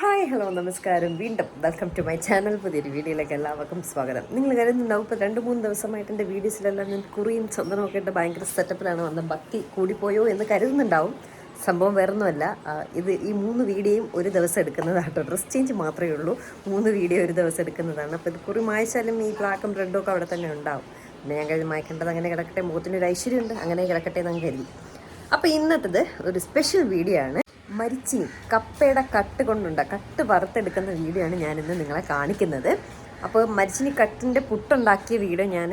Hi hello നമസ്കാരം. വീണ്ടും welcome to my channel പുതിയൊരു വീഡിയോയിലേക്ക് എല്ലാവർക്കും സ്വാഗതം. നിങ്ങൾ കരുതുന്നുണ്ടാവും ഇപ്പോൾ രണ്ട് മൂന്ന് ദിവസമായിട്ട് എന്റെ വീഡിയോസിലെല്ലാം ഞാൻ കുറിയും ചന്ദനമൊക്കെ ഇട്ട് ഭയങ്കര സെറ്റപ്പിലാണ് വന്ന ഭക്തി കൂടിപ്പോയോ എന്ന് കരുതുന്നുണ്ടാവും. സംഭവം വേറൊന്നുമല്ല. ഇത് ഈ മൂന്ന് വീഡിയോയും ഒരു ദിവസം എടുക്കുന്നതാണ് ഡ്രസ് ചേഞ്ച് മാത്രമേ ഉള്ളൂ. മൂന്ന് വീഡിയോ ഒരു ദിവസം എടുക്കുന്നതാണ്. അപ്പോൾ ഇത് കുറി മായച്ചാലും ഈ ബ്ലാക്കും റെഡും ഒക്കെ അവിടെ തന്നെ ഉണ്ടാവും. പിന്നെ ഞാൻ കഴിഞ്ഞ് മായ്ക്കേണ്ടത് അങ്ങനെ കിടക്കട്ടെ മുഖത്തിനൊരു ഐശ്വര്യമുണ്ട്. അങ്ങനെ കിടക്കട്ടെ എന്ന് കരുതി. അപ്പോൾ ഇന്നത്തത് ഒരു സ്പെഷ്യൽ വീഡിയോ ആണ്. മരിച്ചിനി കപ്പയുടെ കട്ട് കൊണ്ടുണ്ട്. കട്ട് വറുത്തെടുക്കുന്ന വീഡിയോ ആണ് ഞാനിന്ന് നിങ്ങളെ കാണിക്കുന്നത്. അപ്പോൾ മരിച്ചിനി കട്ടിന്റെ പുട്ടുണ്ടാക്കിയ വീഡിയോ ഞാൻ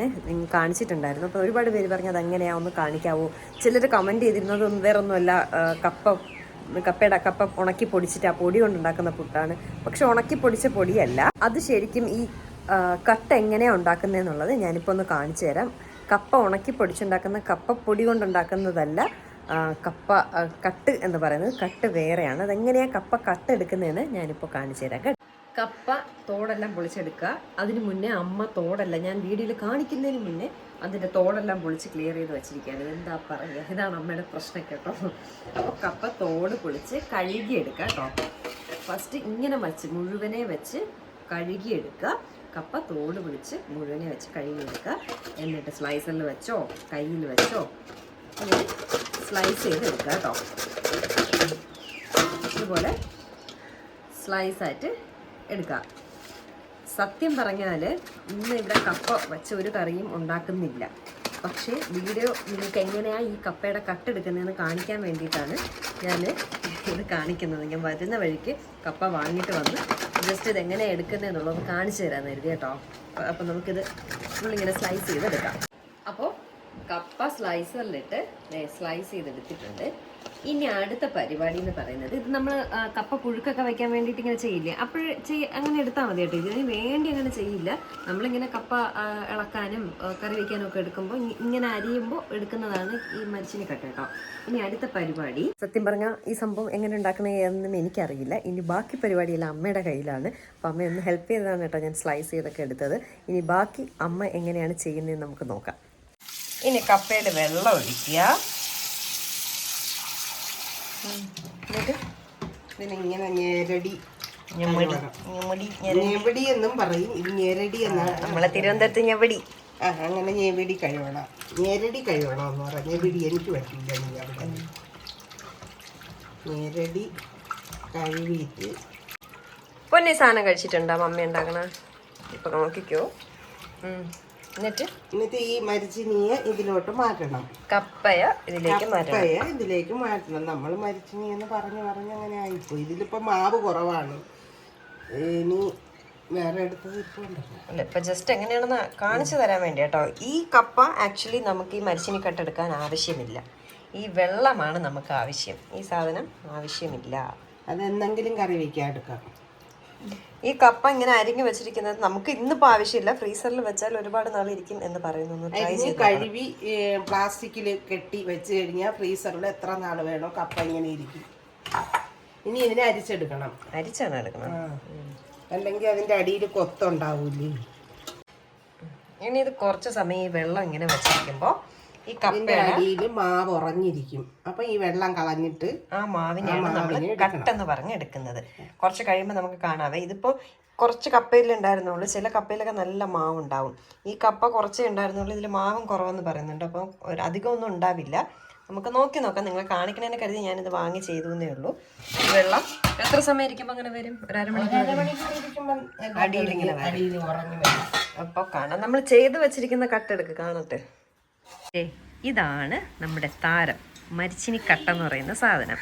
കാണിച്ചിട്ടുണ്ടായിരുന്നു. അപ്പോൾ ഒരുപാട് പേര് പറഞ്ഞു അത് എങ്ങനെയാ ഒന്ന് കാണിക്കാവോ? ചിലർ കമന്റ് ചെയ്തിരുന്നത് വേറെ ഒന്നുമല്ല കപ്പ കപ്പയുടെ കപ്പ ഉണക്കി പൊടിച്ചിട്ട് ആ പൊടി കൊണ്ടുണ്ടാക്കുന്ന പുട്ടാണ്. പക്ഷെ ഉണക്കി പൊടിച്ച പൊടിയല്ല. അത് ശരിക്കും ഈ കട്ട് എങ്ങനെയാണ് ഉണ്ടാക്കുന്നതെന്നുള്ളത് ഞാനിപ്പോൾ ഒന്ന് കാണിച്ചു തരാം. കപ്പ ഉണക്കി പൊടിച്ചുണ്ടാക്കുന്ന കപ്പ പൊടി കൊണ്ടുണ്ടാക്കുന്നതല്ല. കപ്പ കട്ട് എന്ന് പറയുന്നത് കട്ട് വേറെയാണ്. അതെങ്ങനെയാണ് കപ്പ കട്ട് എടുക്കുന്നതെന്ന് ഞാനിപ്പോൾ കാണിച്ചു തരാം കേട്ടോ. കപ്പ തോടെല്ലാം പൊളിച്ചെടുക്കുക. അതിന് മുന്നേ അമ്മ തോടല്ല ഞാൻ വീഡിയോയിൽ കാണിക്കുന്നതിന് മുന്നേ അതിന്റെ തോടെല്ലാം പൊളിച്ച് ക്ലിയർ ചെയ്ത് വെച്ചിരിക്കുകയാണ്. എന്താ പറയുക? ഇതാണ് അമ്മയുടെ പ്രശ്നം കേട്ടോ. അപ്പോൾ കപ്പ തോട് പൊളിച്ച് കഴുകിയെടുക്കുക കേട്ടോ. ഫസ്റ്റ് ഇങ്ങനെ വച്ച് മുഴുവനെ വെച്ച് കഴുകിയെടുക്കുക. കപ്പ തോട് പൊളിച്ച് മുഴുവനെ വെച്ച് കഴുകിയെടുക്കുക. എന്നിട്ട് സ്ലൈസറിൽ വെച്ചോ കയ്യിൽ വെച്ചോ അങ്ങനെ സ്ലൈസ് ചെയ്തെടുക്കുക കേട്ടോ ഇതുപോലെ സ്ലൈസ് ആയിട്ട് എടുക്കുക സത്യം പറഞ്ഞാൽ ഇന്ന് ഇവിടെ കപ്പ വെച്ച ഒരു കറിയും ഉണ്ടാക്കുന്നില്ല. പക്ഷേ വീഡിയോ നിങ്ങൾക്ക് എങ്ങനെയാണ് ഈ കപ്പയുടെ കട്ടെടുക്കുന്നതെന്ന് കാണിക്കാൻ വേണ്ടിയിട്ടാണ് ഞാൻ ഇത് കാണിക്കുന്നത്. ഞാൻ വരുന്ന വഴിക്ക് കപ്പ വാങ്ങിയിട്ട് വന്ന് ജസ്റ്റ് ഇത് എങ്ങനെയാണ് എടുക്കുന്നതെന്നുള്ളത് കാണിച്ചു തരാമെന്ന് കരുതി കേട്ടോ. അപ്പോൾ നമുക്കിത് ഫുൾ ഇങ്ങനെ സ്ലൈസ് ചെയ്തെടുക്കാം. അപ്പോൾ കപ്പ സ്ലൈസറിലിട്ട് സ്ലൈസ് ചെയ്തെടുത്തിട്ടുണ്ട്. ഇനി അടുത്ത പരിപാടി എന്ന് പറയുന്നത് ഇത് നമ്മൾ കപ്പ പുഴുക്കൊക്കെ വെക്കാൻ വേണ്ടിയിട്ട് ഇങ്ങനെ ചെയ്യില്ലേ? അപ്പോൾ ചെയ്യ അങ്ങനെ എടുത്താൽ മതി കേട്ടോ. ഇതിന് വേണ്ടി അങ്ങനെ ചെയ്യില്ല. നമ്മളിങ്ങനെ കപ്പ ഇളക്കാനും കറി വയ്ക്കാനും ഒക്കെ എടുക്കുമ്പോൾ ഇങ്ങനെ അരിയുമ്പോൾ എടുക്കുന്നതാണ് ഈ മരിച്ചിനി കട്ട കേട്ടോ. ഇനി അടുത്ത പരിപാടി. സത്യം പറഞ്ഞാൽ ഈ സംഭവം എങ്ങനെ ഉണ്ടാക്കണമെന്നും എനിക്കറിയില്ല. ഇനി ബാക്കി പരിപാടിയെല്ലാം അമ്മയുടെ കയ്യിലാണ്. അപ്പോൾ അമ്മ ഹെൽപ്പ് ചെയ്തതാണ് കേട്ടോ ഞാൻ സ്ലൈസ് ചെയ്തൊക്കെ എടുത്തത്. ഇനി ബാക്കി അമ്മ എങ്ങനെയാണ് ചെയ്യുന്നതെന്ന് നമുക്ക് നോക്കാം. ഇനി കപ്പയിൽ വെള്ളം ഒഴിക്കുക. എന്നിട്ട് ഇതിനിങ്ങനെ ഞെരടി. ഞെമ്മടി ഞമ്മടി ഞെവടി എന്നും പറയും. ഇത് ഞെരടി എന്നാണ്. നമ്മളെ തിരുവനന്തപുരത്ത് ഞെവടി. ആ അങ്ങനെ ഞെവടി കഴിവണം. ഞെരടി കഴിവണം എന്ന് പറയാം ഞെവടി എനിക്ക് പറ്റില്ല നീ അവിടെ. ഞെരടി കഴുകിയിട്ട്. പൊന്നി സാധനം കഴിച്ചിട്ടുണ്ടോ? മമ്മി ഉണ്ടാക്കണ? ഇപ്പൊ നോക്കിക്കോ. ഉം. എന്നിട്ട്? എന്നിട്ട് ഈ മരിച്ചിനിയെ ഇതിലോട്ട് മാറ്റണം. കപ്പയ ഇതിലേക്ക് മാറ്റണം. കപ്പയ ഇതിലേക്ക് മാറ്റണം. നമ്മൾ മരിച്ചിനി എന്ന് പറഞ്ഞു പറഞ്ഞ് അങ്ങനെ ആയിപ്പോയി. ഇതിലിപ്പോൾ മാവ് കുറവാണ്. ഇനി വേറെ അടുത്ത് ഇപ്പോൾ ഇപ്പൊ ജസ്റ്റ് എങ്ങനെയാണെന്ന് കാണിച്ചു തരാൻ വേണ്ടി കേട്ടോ. ഈ കപ്പ ആക്ച്വലി നമുക്ക് ഈ മരിച്ചിനി കട്ടെടുക്കാൻ ആവശ്യമില്ല. ഈ വെള്ളമാണ് നമുക്ക് ആവശ്യം. ഈ സാധനം ആവശ്യമില്ല. അതെന്തെങ്കിലും കറി വയ്ക്കാൻ എടുക്കാം. ഈ കപ്പ ഇങ്ങനെ അരിഞ്ഞു വെച്ചിരിക്കുന്നത് നമുക്ക് ഇന്നിപ്പോ ആവശ്യമില്ല. ഫ്രീസറിൽ വെച്ചാൽ ഒരുപാട് നാൾ ഇരിക്കും എന്ന് പറയുന്നു. അരിഞ്ഞ് കഴുകി പ്ലാസ്റ്റിക്കിൽ കെട്ടി വെച്ച് കഴിഞ്ഞാൽ ഫ്രീസറിൽ എത്ര നാൾ വേണോ കപ്പ ഇങ്ങനെ ഇരിക്കും. ഇനി ഇതിനെ അരിച്ചെടുക്കണം. അരിച്ചാണ് എടുക്കണം. അല്ലെങ്കിൽ അതിന്റെ അടിയിൽ കൊത്തുണ്ടാവൂലേ ഇനി ഇത് കുറച്ച് സമയം ഈ വെള്ളം ഇങ്ങനെ വെച്ചിരിക്കുമ്പോ ഈ കപ്പയുടെ അടിയിൽ മാവ് ഉറഞ്ഞിരിക്കും. അപ്പൊ ഈ വെള്ളം കളഞ്ഞിട്ട് ആ മാവിനെയാണ് നമ്മൾ കട്ടെന്ന് പറഞ്ഞ് എടുക്കുന്നത്. കുറച്ച് കഴിയുമ്പോൾ നമുക്ക് കാണാവേ. ഇതിപ്പോ കുറച്ച് കപ്പയിൽ ഉണ്ടായിരുന്നുള്ളൂ. ചില കപ്പയിലൊക്കെ നല്ല മാവ് ഉണ്ടാവും ഈ കപ്പ കുറച്ചേ ഉണ്ടായിരുന്നുള്ളൂ. ഇതിൽ മാവും കുറവെന്ന് പറയുന്നുണ്ട്. അപ്പം അധികം ഒന്നും ഉണ്ടാവില്ല. നമുക്ക് നോക്കി നോക്കാം. നിങ്ങൾ കാണിക്കണേനെ കരുതി ഞാനിത് വാങ്ങി ചെയ്തു എന്നേ ഉള്ളൂ വെള്ളം എത്ര സമയം ഇരിക്കുമ്പോൾ അങ്ങനെ വരും? ഒരു അരമണിക്കൂർ അടിയിൽ ഇങ്ങനെ വരും. അപ്പോൾ കാണാം. നമ്മൾ ചെയ്ത് വെച്ചിരിക്കുന്ന കട്ടെടുക്ക്. കാണട്ടെ. ഇതാണ് നമ്മുടെ താരം മരിച്ചിനി കട്ട എന്ന് പറയുന്ന സാധനം.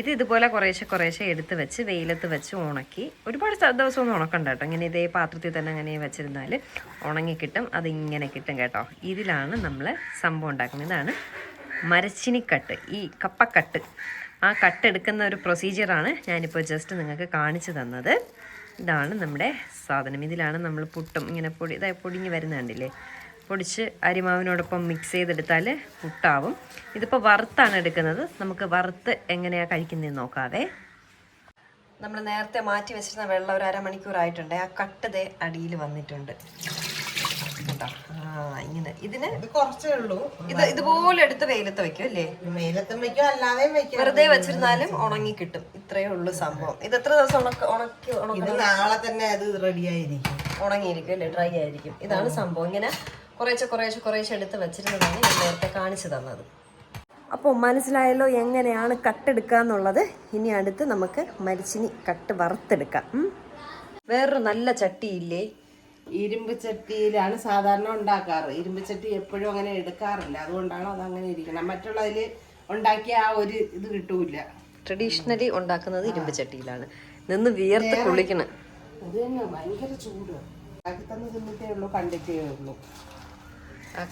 ഇത് ഇതുപോലെ കുറേശ്ശെ കുറേശ്ശെ എടുത്ത് വെച്ച് വെയിലത്ത് വെച്ച് ഉണക്കി ഒരുപാട് ദിവസമൊന്നും ഉണക്കണ്ട കേട്ടോ. ഇങ്ങനെ ഇതേ പാത്രത്തിൽ തന്നെ അങ്ങനെ വെച്ചിരുന്നാൽ ഉണങ്ങി കിട്ടും അത് ഇങ്ങനെ കിട്ടും കേട്ടോ. ഇതിലാണ് നമ്മൾ സംഭവം ഉണ്ടാക്കുന്നത്. ഇതാണ് മരച്ചിനിക്കട്ട് ഈ കപ്പക്കട്ട്. ആ കട്ട് എടുക്കുന്ന ഒരു പ്രൊസീജിയറാണ് ഞാനിപ്പോൾ ജസ്റ്റ് നിങ്ങൾക്ക് കാണിച്ചു തന്നത്. ഇതാണ് നമ്മുടെ സാധനം. ഇതിലാണ് നമ്മൾ പുട്ടും ഇങ്ങനെ പൊടി ഇതായി പൊടിഞ്ഞ് വരുന്ന കണ്ടില്ലേ? പൊടിച്ച് അരിമാവിനോടൊപ്പം മിക്സ് ചെയ്തെടുത്താൽ പുട്ടാവും. ഇതിപ്പോൾ വറുത്താണ് എടുക്കുന്നത്. നമുക്ക് വറുത്ത് എങ്ങനെയാണ് കഴിക്കുന്നതെന്ന് നോക്കാതെ നമ്മൾ നേരത്തെ മാറ്റി വെച്ചിരുന്ന വെള്ളം ഒരു അരമണിക്കൂറായിട്ടുണ്ട് ആ കട്ടത് അടിയിൽ വന്നിട്ടുണ്ട്. ഇങ്ങനെ. ഇതിന് ഇത് കുറച്ചേ ഉള്ളൂ. ഇത് ഇതുപോലെ എടുത്ത് വെയിലത്ത് വെക്കും അല്ലേ? വെയിലത്തും വെക്കും അല്ലാതെയും വെക്കും വെറുതെ വെച്ചിരുന്നാലും ഉണങ്ങി കിട്ടും. ഇത്രയേ ഉള്ളൂ സംഭവം. ഇത് എത്ര ദിവസം ഉണക്ക ഉണക്കി ഇത് നാളെ തന്നെ അത് റെഡി ആയിരിക്കും. ഉണങ്ങിയിരിക്കും അല്ലേ? ഡ്രൈ ആയിരിക്കും. ഇതാണ് സംഭവം. ഇങ്ങനെ കുറേശ്ശെ കുറേശ്ശെ കുറേശ്ശെ എടുത്ത് വെച്ചിരുന്നതാണ് ഞാൻ നേരത്തെ കാണിച്ചു തന്നത്. അപ്പോൾ മനസ്സിലായല്ലോ എങ്ങനെയാണ് കട്ടെടുക്കുക എന്നുള്ളത്. ഇനി അടുത്ത് നമുക്ക് മരിച്ചിനി കട്ട് വറുത്തെടുക്കാം. ഉം. വേറൊരു നല്ല ചട്ടിയില്ലേ ഇരുമ്പ് ചട്ടിയിലാണ് സാധാരണ ഉണ്ടാക്കാറ്. ഇരുമ്പ് ചട്ടി എപ്പോഴും അങ്ങനെ എടുക്കാറില്ല. അതുകൊണ്ടാണ് അത് അങ്ങനെ ഇരിക്കണം മറ്റുള്ളതിൽ ഉണ്ടാക്കിയ ആ ഒരു ഇത് കിട്ടൂല ട്രഡീഷണലി ഉണ്ടാക്കുന്നത് ഇരുമ്പ് ചട്ടിയിലാണ്. നിന്ന് വിയർത്ത് കുളിക്കണം. അത് തന്നെ ഭയങ്കര ചൂട്. ഉണ്ടാക്കി തന്നെ തിന്നിട്ടേ ഉള്ളൂ കണ്ടിട്ടേ ഉള്ളൂ.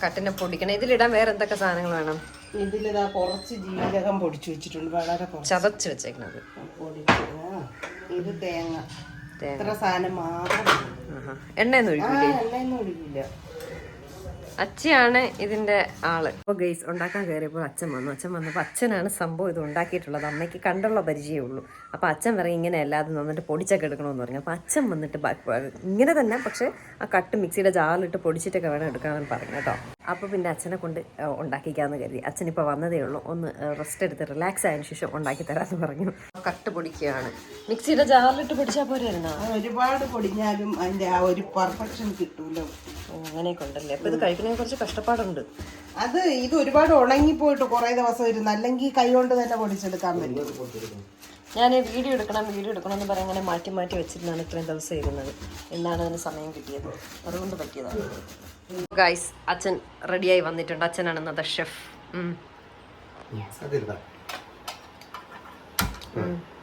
കട്ടിനെ പൊടിക്കണം. ഇതിലിടാൻ വേറെ എന്തൊക്കെ സാധനങ്ങൾ വേണം? ഇതിലിതാ കുറച്ച് ജീരകം പൊടിച്ചു വെച്ചിട്ടുണ്ട്. വളരെ ചതച്ച് വെച്ചേക്കണത്. ഇത് തേങ്ങ. തേങ്ങ. സാധനം മാത്രം. എണ്ണയൊന്നും ആ എണ്ണയൊന്നും ഒഴിക്കില്ല അച്ഛയാണ് ഇതിന്റെ ആൾ. അപ്പോൾ ഗെയ്സ് ഉണ്ടാക്കാൻ കയറിയപ്പോൾ അച്ഛൻ വന്നു. അച്ഛൻ വന്നപ്പോൾ അച്ഛനാണ് സംഭവം ഇത് ഉണ്ടാക്കിയിട്ടുള്ളത്. അമ്മയ്ക്ക് കണ്ടുള്ള പരിചയമേ ഉള്ളൂ അപ്പോൾ അച്ഛൻ പറയും ഇങ്ങനെ അല്ലാതെ നന്നിട്ട് പൊടിച്ചൊക്കെ എടുക്കണമെന്ന് പറഞ്ഞു. അപ്പോൾ അച്ഛൻ വന്നിട്ട് ഇങ്ങനെ തന്നെ പക്ഷേ ആ കട്ട് മിക്സിയുടെ ജാറിലിട്ട് പൊടിച്ചിട്ടൊക്കെ വേണം എടുക്കാമെന്ന് പറഞ്ഞു കേട്ടോ. അപ്പോൾ പിന്നെ അച്ഛനെ കൊണ്ട് ഉണ്ടാക്കിക്കാന്ന് ഉണ്ടാക്കിക്കാമെന്ന് കരുതി. അച്ഛൻ ഇപ്പോൾ വന്നതേ ഉള്ളൂ. ഒന്ന് റെസ്റ്റ് എടുത്ത് റിലാക്സ് ആയതിനു ശേഷം ഉണ്ടാക്കി തരാമെന്ന് പറഞ്ഞു. കട്ട് പൊടിക്കുകയാണ്. മിക്സിയുടെ ജാറിലിട്ട് പൊടിച്ചാൽ പോരായിരുന്നോ ഒരുപാട് പൊടിഞ്ഞാലും അതിന്റെ ആ ഒരു പെർഫെക്ഷൻ കിട്ടൂല. അങ്ങനെയൊക്കെ ഉണ്ടല്ലേ അപ്പൊ ഇത് കഴിക്കണമെങ്കിൽ കുറച്ച് കഷ്ടപ്പാടുണ്ട്. അത് ഇത് ഒരുപാട് ഉണങ്ങിപ്പോയിട്ട് കുറെ ദിവസം ഇരുന്ന് അല്ലെങ്കിൽ കൈ കൊണ്ട് തന്നെ പൊടിച്ചെടുക്കാൻ പറ്റും. ഞാൻ വീഡിയോ എടുക്കണം വീഡിയോ എടുക്കണം എന്ന് പറയാൻ അങ്ങനെ മാറ്റി മാറ്റി വെച്ചിരുന്നാണ് ഇത്രയും ദിവസം ഇരുന്നത്. എന്നാണ് അതിന് സമയം കിട്ടിയത്. അതുകൊണ്ട് പറ്റിയതാണ്. ഗൈസ് അച്ഛൻ റെഡിയായി വന്നിട്ടുണ്ട്. അച്ഛനാണ് ഇന്നത്തെ ഷെഫ്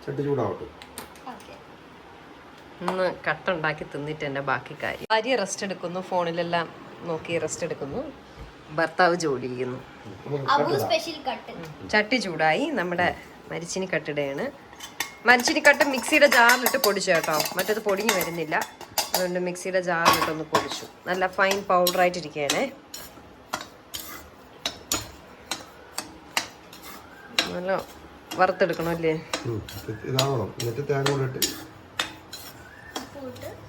ചട്ടി ചൂടാവട്ടെ. ഇന്ന് കട്ടുണ്ടാക്കി തിന്നിട്ട് എന്റെ ബാക്കി കാര്യം. ഭാര്യ റെസ്റ്റ് എടുക്കുന്നു ഫോണിലെല്ലാം നോക്കി റെസ്റ്റ് എടുക്കുന്നു. ഭർത്താവ് ജോലി ചെയ്യുന്നു. അബു സ്പെഷ്യൽ കട്ട് ചട്ടി ചൂടായി നമ്മുടെ മരിച്ചിനി കട്ടിടയാണ്. മരിച്ചിനി കട്ട് മിക്സിയുടെ ജാറിലിട്ട് പൊടിച്ചു കേട്ടോ. മറ്റത് പൊടിഞ്ഞു വരുന്നില്ല. അതുകൊണ്ട് മിക്സിയുടെ ജാറിലിട്ടൊന്ന് പൊടിച്ചു. നല്ല ഫൈൻ പൗഡറായിട്ടിരിക്കുകയാണേ നല്ല വറുത്തെടുക്കണം അല്ലേ ഉം. ഇതാവണം എന്നിട്ട് തേങ്ങ കൂടെ ഇട്ട്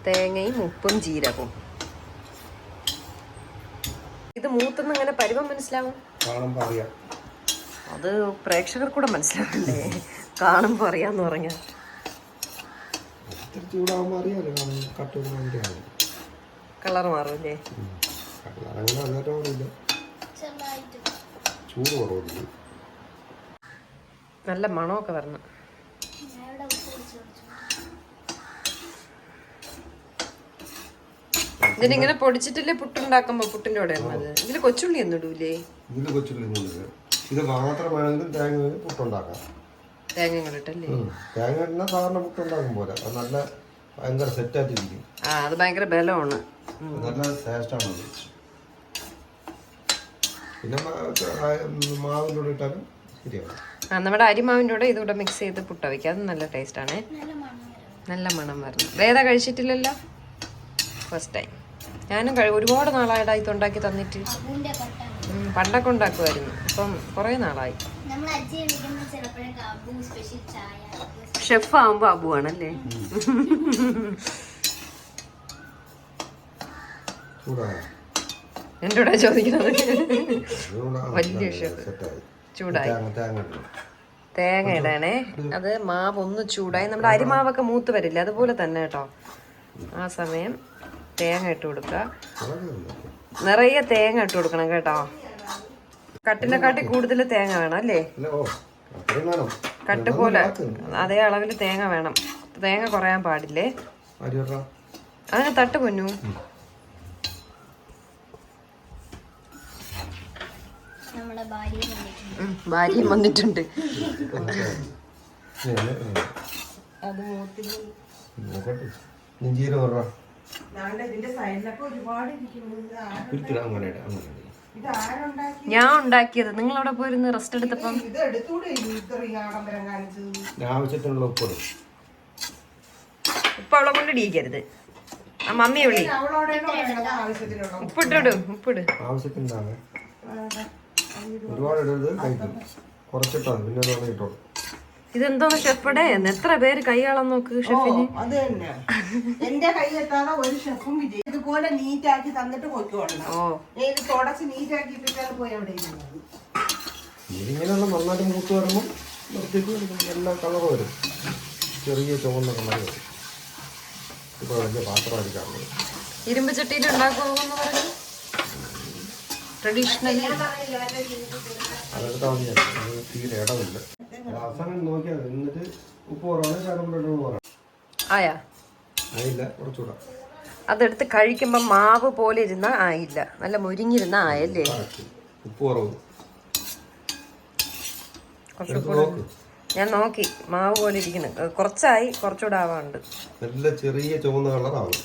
തേങ്ങയും ഉപ്പും ജീരകവും. ഇത് മൂത്തുനിന്ന് ഇങ്ങനെ പരിവം മനസ്സിലാവും? അത് പ്രേക്ഷകർ കൂടെ മനസ്സിലാവണ്ടേ? കാണുമ്പോൾ അറിയാന്ന് പറഞ്ഞ. കളർ മാറൂല്ലേ നല്ല മണമൊക്കെ വരണം ഞാൻ ഇവിടെ ഉപ്പ് പിടിച്ച് പിടിച്ചു ഇതിനിങ്ങനെ പൊടിച്ചിട്ടില്ലേ പുട്ടുണ്ടാക്കുമ്പോ പുട്ടിന്റെ കൂടെ ഇടുന്നത് ഇതിൽ കൊച്ചുള്ളി ഒന്നും ഇടൂലേ? ഇതിൽ കൊച്ചുള്ളി കൊണ്ടില്ല ഇത് മാത്രം വേണമെങ്കിൽ തേങ്ങ പുട്ടുണ്ടാക്കാം. തേങ്ങ ഇങ്ങോട്ടിട്ടല്ലേ ഉം. തേങ്ങ ഇടുന്ന സാധാരണ പുട്ടുണ്ടാക്കും പോലെ. അത് നല്ല ഭയങ്കര സെറ്റായിട്ടിരിക്കും ആ അത് ഭയങ്കര ബലമാണ്. നല്ല ടേസ്റ്റാണ് അത്. പിന്നെ മാവിന്റെ കൂടെ ഇട്ടാലും ശരിയാവും. ആ നമ്മുടെ അരിമാവിന്റെ കൂടെ ഇതുകൂടെ മിക്സ് ചെയ്ത് പുട്ട വയ്ക്കുക അത് നല്ല ടേസ്റ്റ് ആണ്. നല്ല മണം വരും. നല്ല മണം വരണം. വേദ കഴിച്ചിട്ടില്ലല്ലോ? ഫസ്റ്റ് ടൈം ഞാനും കഴി- ഒരുപാട് നാളായിട്ടായി ഇത് ഉണ്ടാക്കി തന്നിട്ട്. പണ്ടൊക്കെ ഉണ്ടാക്കുമായിരുന്നു ഇപ്പം കുറേ നാളായി. ഷെഫ് ആവുമ്പോ അബു ആണല്ലേ എന്റെ കൂടെ ചോദിക്കുന്നത് വലിയ ഷെഫ് ചൂടായി. തേങ്ങ തേങ്ങ തേങ്ങ ഇടണേ? അത് മാവ് ഒന്ന് ചൂടായി. നമ്മുടെ അരിമാവൊക്കെ മൂത്ത് വരില്ല? അതുപോലെ തന്നെ കേട്ടോ. ആ സമയം. തേങ്ങ ഇട്ട് കൊടുക്കുക. നിറയെ തേങ്ങ ഇട്ട് കൊടുക്കണം കേട്ടോ. കട്ടിനെക്കാട്ടി കൂടുതൽ തേങ്ങ വേണം അല്ലേ? കട്ട് പോലെ അതേ അളവിൽ തേങ്ങ വേണം. തേങ്ങ കുറയാൻ പാടില്ലേ? അതിന് തട്ട് പൊന്നു. ഭാര്യയും വന്നിട്ടുണ്ട്. അത് മൂത്തില്ല നോക്കട്ടെ. നെഞ്ചീര ഞാൻ ഉണ്ടാക്കിയത്. നിങ്ങൾ അവിടെ പോയിരുന്ന് റെസ്റ്റ് എടുത്തപ്പം ആവശ്യത്തിനുള്ള ഉപ്പ് ഉപ്പ് അവളെ കൊണ്ട് ഇടിയിക്കരുത്. ആ മമ്മി വിളി. ഉപ്പിട്ടു ഉപ്പിട്ടിടും ഉപ്പിട്. ആവശ്യത്തിനാണ്. ഒരുപാട് ഇടരുത് കഴിക്കും കുറച്ചിട്ടാണ് പിന്നെ ഇട്ടോളൂ. ഇതെന്തോന്ന് ഷെഫടെ എത്ര പേര് കൈയാളം നോക്ക് ഷെഫിന്? അത് തന്നെ. എന്റെ കൈ എത്താതെ ഒരു ഷെഫും വിജയ് ഇതുപോലെ നീറ്റാക്കി തന്നിട്ട് പോയിക്കോളണം. ഇത് തുടച്ച് നീറ്റാക്കി ഇട്ടിട്ടാണ് പോയി അവിടെ ഇരുന്നത്. ഇതിങ്ങനെയുള്ള നന്നായിട്ട് മൂത്ത് വരുമ്പോൾ നിർത്തിയിട്ട് എല്ലാ കളറും വരും. ചെറിയ ചുവന്ന കളർ വരും. ഇപ്പോൾ വലിയ പാത്രമായിരിക്കാറുള്ളത് ഇരുമ്പ് ചട്ടിയിൽ ഉണ്ടാക്കുമെന്ന് പറഞ്ഞു? ട്രഡീഷണലി അതെടുത്താൽ തീരെ ഇടമില്ല അവസാനം നോക്കിയാൽ എന്നിട്ട് ഉപ്പ് കുറവാണ് ശകലം പറയാം ആയാ? അതില്ല കുറച്ചുകൂടെ. അതെടുത്ത് കഴിക്കുമ്പോൾ മാവ് പോലെ ഇരുന്ന ആയില്ല. നല്ല മുരിഞ്ഞിരുന്ന ആയല്ലേ? ഉപ്പ് കുറവ്. ഞാൻ നോക്കി മാവ് പോലെ ഇരിക്കുന്നു. കുറച്ചായി കുറച്ചുകൂടെ ആവാണ്ട് നല്ല ചെറിയ ചുവന്ന കളറാവും.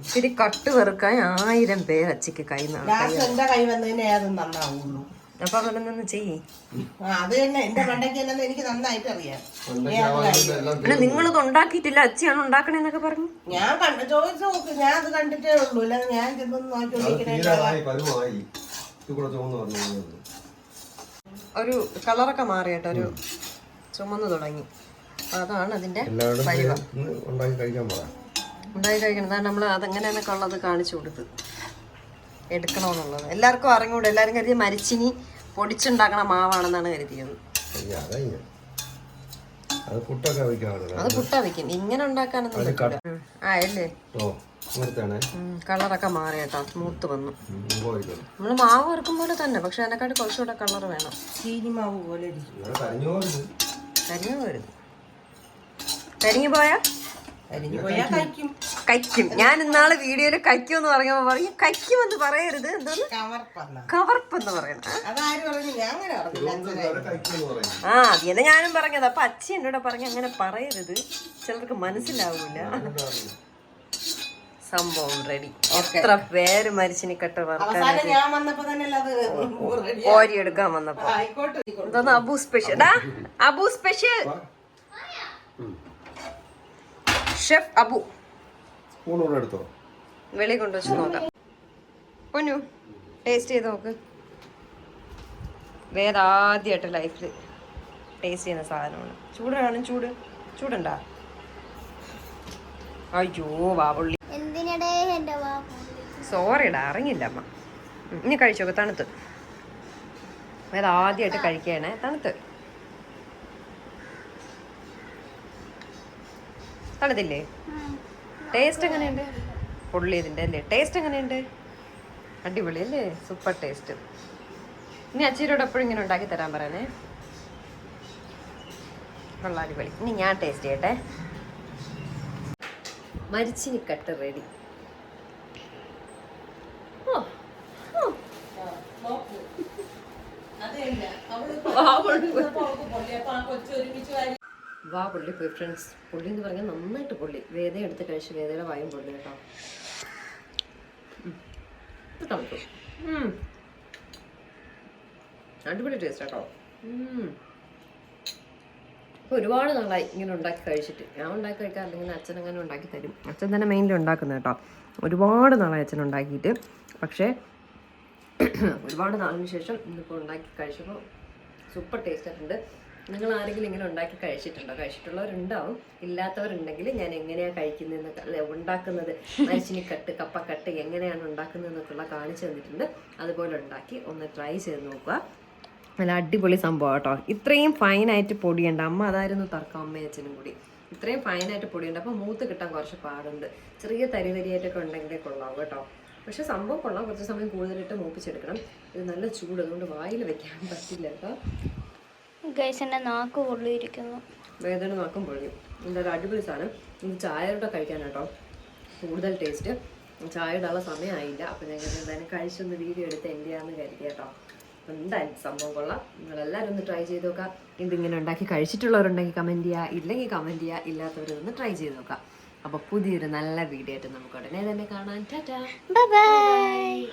ഇച്ചിരി കട്ട് വെറുക്കാൻ ആയിരം പേര് അച്ചയ്ക്ക് കൈ നാ- അപ്പൊ അങ്ങനെ നിന്ന് ചെയ്യ്. ആ, അത് തന്നെ. എന്റെ പണ്ടൊക്കെ എനിക്ക് നന്നായിട്ട് അറിയാം. നിങ്ങളിത് ഉണ്ടാക്കിയിട്ടില്ല. അച്ചിയാണ് ഉണ്ടാക്കണേന്നൊക്കെ പറഞ്ഞു. ഞാൻ കണ്ട് ചോദിച്ചു നോക്ക് ഞാൻ അത് കണ്ടിട്ടേ ഉള്ളൂ. അല്ലാതെ ഞാൻ ഒരു കളറൊക്കെ മാറി കേട്ടോ ഒരു ചുമന്ന് തുടങ്ങി. അതാണ് അതിന്റെ ഉണ്ടാക്കി കഴിക്കണം. അതാണ് നമ്മൾ അതെങ്ങനെയാന്നൊക്കെ ഉള്ളത് കാണിച്ചു കൊടുത്ത്. എടുക്കണമെന്നുള്ളത്. എല്ലാവർക്കും അറിഞ്ഞൂടെ എല്ലാവരും കരുതി മരിച്ചിനി പൊടിച്ചുണ്ടാക്കണ മാവാണെന്നാണ് കരുതിയത്. അത് പുട്ടൊക്കെ വയ്ക്കാറുണ്ട് അത് പുട്ടാ വെക്കും ഇങ്ങനെ ഉണ്ടാക്കാനൊന്നും ആ അല്ലേ? കളറൊക്കെ മാറി കേട്ടോ സ്മൂത്ത് വന്നു നമ്മൾ നമ്മൾ മാവ് വറുക്കും പോലെ തന്നെ. പക്ഷെ അതിനെക്കാട്ട് കുറച്ചുകൂടെ കളർ വേണം. ചീനി മാവ് പോലെ കരിഞ്ഞു പോരുത്. കരിഞ്ഞു പോയാ? കഴിക്കും. കയ്ക്കും ഞാൻ ഇന്നാൾ വീഡിയോയിൽ കയ്ക്കുമെന്ന് പറഞ്ഞപ്പോ പറയും കയ്ക്കുമെന്ന് പറയരുത്. എന്തോന്ന്? കവർപ്പ് കവർപ്പെന്ന് പറയണം. പറഞ്ഞു? ആ അത് ഞാനും പറഞ്ഞത്. അപ്പൊ അച്ഛൻ എന്നോട് പറഞ്ഞ അങ്ങനെ പറയരുത്. ചിലർക്ക് മനസ്സിലാവൂല. സംഭവം റെഡി എത്ര പേര് മരിച്ചിനി കെട്ട വറുക്കാൻ. കോരി എടുക്കാൻ വന്നപ്പോ എന്തോന്ന് Abu special Abu special chef Abu. Spoon കൂടെ എടുത്തോ? വെളി കൊണ്ടുവച്ച് നോക്കാം. പൊന്നു ടേസ്റ്റ് ചെയ്ത് നോക്ക്. വേറെ ആദ്യമായിട്ട് ലൈഫിൽ ടേസ്റ്റ് ചെയ്യുന്ന സാധനമാണ്. ചൂടാണ് ചൂട്. ചൂടുണ്ടാ? അയ്യോ വാവുള്ളി സോറിടാ അറിഞ്ഞില്ല അമ്മ. ഇനി കഴിച്ചോക്കെ തണുത്ത്. വേറെ ആദ്യമായിട്ട് കഴിക്കണേ തണുത്ത്. തണുത്തില്ലേ? ടേസ്റ്റ് എങ്ങനെയുണ്ട്? പൊള്ളി ഇതിന്റെ അല്ലേ? ടേസ്റ്റ് എങ്ങനെയുണ്ട്? അടിപൊളി അല്ലേ? സൂപ്പർ ടേസ്റ്റ് ഇനി അച്ചീരോട് എപ്പോഴും ഇങ്ങനെ ഉണ്ടാക്കി തരാൻ പറയണേ. കൊള്ളാം അടിപൊളി. ഇനി ഞാൻ ടേസ്റ്റ് ചെയ്യട്ടെ. മരിച്ചിനി കട്ട് റെഡി വാ പുള്ളി പോയി ഫ്രണ്ട്സ് പുള്ളി എന്ന് പറഞ്ഞാൽ നന്നായിട്ട് പുള്ളി. വേദ എടുത്ത് കഴിച്ച് വേദയുടെ വായും പുള്ളി കേട്ടോ. അടിപൊളി ടേസ്റ്റ് കേട്ടോ ഉം. ഇപ്പൊ ഒരുപാട് നാളായി ഇങ്ങനെ ഉണ്ടാക്കി കഴിച്ചിട്ട്. ഞാൻ ഉണ്ടാക്കി കഴിക്കാൻ അല്ലെങ്കിൽ അച്ഛൻ അങ്ങനെ ഉണ്ടാക്കി തരും. അച്ഛൻ തന്നെ മെയിൻലി ഉണ്ടാക്കുന്നത് കേട്ടോ. ഒരുപാട് നാളായി അച്ഛൻ ഉണ്ടാക്കിയിട്ട്. പക്ഷേ ഒരുപാട് നാളിന് ശേഷം ഇന്നിപ്പോൾ ഉണ്ടാക്കി കഴിച്ചപ്പോൾ സൂപ്പർ ടേസ്റ്റ് ആയിട്ടുണ്ട്. നിങ്ങൾ ആരെങ്കിലും ഇങ്ങനെ ഉണ്ടാക്കി കഴിച്ചിട്ടുണ്ടോ? കഴിച്ചിട്ടുള്ളവരുണ്ടാവും. ഇല്ലാത്തവരുണ്ടെങ്കിൽ ഞാൻ എങ്ങനെയാണ് കഴിക്കുന്നതെന്ന് അല്ലെ ഉണ്ടാക്കുന്നത്? കപ്പ കട്ട് എങ്ങനെയാണ് ഉണ്ടാക്കുന്നതെന്നൊക്കെയുള്ള കാണിച്ചു തന്നിട്ടുണ്ട്. അതുപോലെ ഉണ്ടാക്കി ഒന്ന് ട്രൈ ചെയ്ത് നോക്കുക. നല്ല അടിപൊളി സംഭവം കേട്ടോ. ഇത്രയും ഫൈനായിട്ട് പൊടിയുണ്ട്. അമ്മ അതായിരുന്നു തർക്കം അമ്മയും അച്ഛനും കൂടി. ഇത്രയും ഫൈനായിട്ട് പൊടിയുണ്ട്. അപ്പോൾ മൂത്ത് കിട്ടാൻ കുറച്ച് പാടുണ്ട്. ചെറിയ തരി തരിയായിട്ടൊക്കെ ഉണ്ടെങ്കിലേ കൊള്ളാവും കേട്ടോ. പക്ഷെ സംഭവം കൊള്ളാം. കുറച്ച് സമയം കൂടുതലിട്ട് മൂപ്പിച്ചെടുക്കണം. ഇത് നല്ല ചൂട്. അതുകൊണ്ട് വായിൽ വെക്കാൻ പറ്റില്ല കേട്ടോ. ഗൈസ് എന്റെ നാക്ക് പൊള്ളിയിരിക്കുന്നു. വേദന നാക്കും പൊഴിയും എന്തായാലും അടിപൊളി സാധനം. ഇത് ചായയുടെ കഴിക്കാൻ കേട്ടോ. കൂടുതൽ ടേസ്റ്റ് ചായയുടെ സമയമായില്ല. അപ്പം ഞങ്ങൾ എന്തായാലും കഴിച്ചൊന്ന് വീഡിയോ എടുത്ത് എന്റെ ആന്ന് കരുതി കേട്ടോ. എന്തായാലും സംഭവം കൊള്ളാം. നിങ്ങളെല്ലാവരും ഒന്ന് ട്രൈ ചെയ്ത് നോക്കാം. ഇതിങ്ങനെ ഉണ്ടാക്കി കഴിച്ചിട്ടുള്ളവരുണ്ടെങ്കിൽ കമന്റ് ചെയ്യുക ഇല്ലെങ്കിൽ കമന്റ് ചെയ്യുക ഇല്ലാത്തവരൊന്ന് ട്രൈ ചെയ്ത് നോക്കാം. അപ്പോൾ പുതിയൊരു നല്ല വീഡിയോ ആയിട്ട് നമുക്ക് ഉടനെ തന്നെ കാണാൻ ടാറ്റാ ബൈ